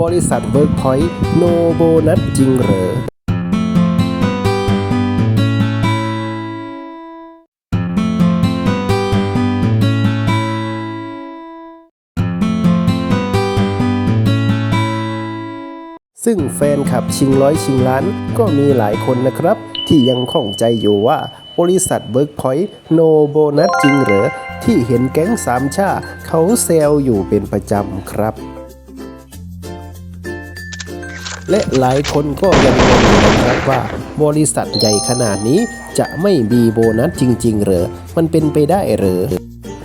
บริษัทเวิร์กพอยต์โนโบนัสจริงเหรอซึ่งแฟนคลับชิงร้อยชิงล้านก็มีหลายคนนะครับ ที่ยังข้องใจอยู่ว่าบริษัทเบิร์กพอยต์โนโบนัสจริงเหรอ ที่เห็นแก๊งสามชาเขาเซลอยู่เป็นประจำครับ และหลายคนก็ยังงงอยู่นะครับว่าบริษัทใหญ่ขนาดนี้จะไม่มีโบนัสจริง ๆ เหรอ มันเป็นไปได้เหรอ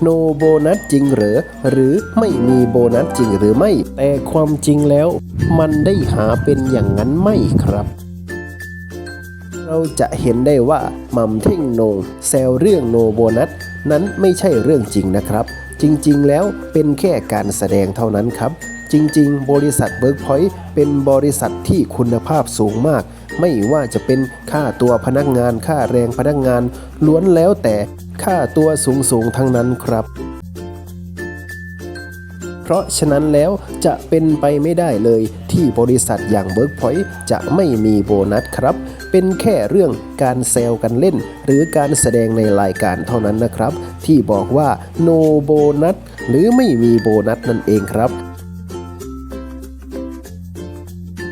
โนโบนัสจริงเหรอ หรือไม่มีโบนัสจริงหรือไม่ แต่ความจริงแล้ว มันได้หาเป็นอย่างนั้นไม่ครับ เราจะเห็นได้ว่าม่ำเท่งโนงแซวเรื่องโนโบนัสนั้นไม่ใช่เรื่องจริงนะครับ จริงๆแล้วเป็นแค่การแสดงเท่านั้นครับ จริงๆ บริษัทเบิร์กพอยต์เป็นบริษัทที่คุณภาพสูงมาก ไม่ว่าจะเป็นค่าตัวพนักงาน ค่าแรงพนักงาน ล้วนแล้วแต่ค่าตัวสูงๆ ทั้งนั้นครับ เพราะฉะนั้นแล้วจะเป็นไปไม่ได้เลยที่บริษัทอย่าง Workpoint จะไม่มีโบนัสครับ เป็นแค่เรื่องการแซลกันเล่น หรือการแสดงในรายการเท่านั้นนะครับ ที่บอกว่า no โบนัสหรือไม่มีโบนัสนั่นเองครับ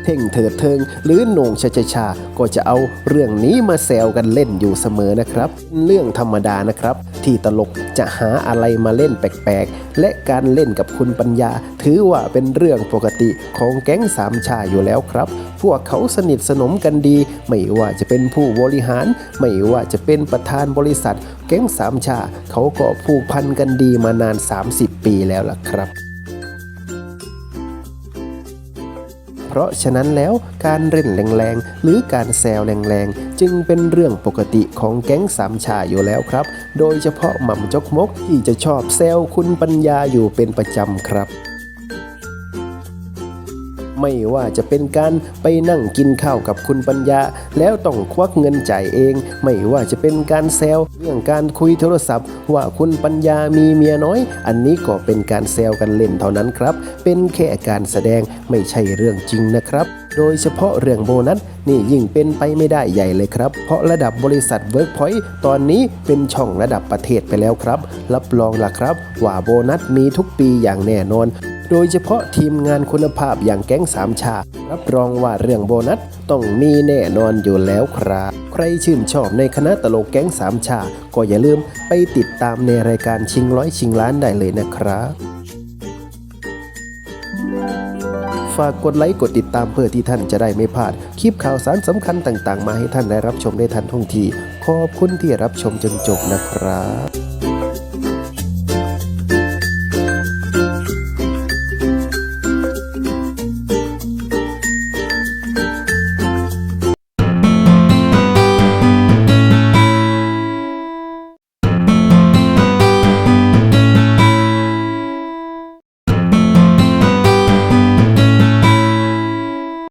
เท่งเถิดเทิง หรือโหน่งชาชาชาก็จะเอาเรื่องนี้มาแซวกันเล่นอยู่เสมอนะครับ เรื่องธรรมดานะครับ ที่ตลกจะหาอะไรมาเล่นแปลกๆ และการเล่นกับคุณปัญญา ถือว่าเป็นเรื่องปกติของแก๊งสามชาอยู่แล้วครับ พวกเขาสนิทสนมกันดี ไม่ว่าจะเป็นผู้บริหาร ไม่ว่าจะเป็นประธานบริษัท แก๊งสามชาเขาก็ผูกพันกันดีมานาน 30 ปีแล้วล่ะครับ ราะฉะนั้นแล้วการเล่นแรงๆ หรือการแซวแรงๆ จึงเป็นเรื่องปกติของแก๊งสามชาอยู่แล้วครับ โดยเฉพาะหม่ำจกมกที่จะชอบแซวคุณปัญญาอยู่เป็นประจำครับ ไม่ว่าจะเป็นการไปนั่งกินข้าวกับคุณปัญญา แล้วต้องควักเงินจ่ายเอง ไม่ว่าจะเป็นการแซวเรื่องการคุยโทรศัพท์ ว่าคุณปัญญามีเมียน้อย อันนี้ก็เป็นการแซวกันเล่นเท่านั้นครับ เป็นแค่การแสดงไม่ใช่เรื่องจริงนะครับโดยเฉพาะเรื่องโบนัสนี่ยิ่งเป็นไปไม่ได้ใหญ่เลยครับ เพราะระดับบริษัท Workpoint ตอนนี้เป็นช่องระดับประเทศไปแล้วครับ รับรองล่ะครับ ว่าโบนัสมีทุกปีอย่างแน่นอน โดยเฉพาะทีมงานคุณภาพอย่างแก๊งสามชารับรองว่าเรื่องโบนัสต้องมีแน่นอนอยู่แล้วครับ ใครชื่นชอบในคณะตลกแก๊งสามชา ก็อย่าลืมไปติดตามในรายการชิงร้อยชิงล้านได้เลยนะครับฝากกดไลค์กดติดตามเพื่อที่ท่านจะได้ไม่พลาด คลิปข่าวสารสำคัญต่างๆ มาให้ท่านได้รับชมได้ทันท่วงที ขอบคุณที่รับชมจนจบนะครับ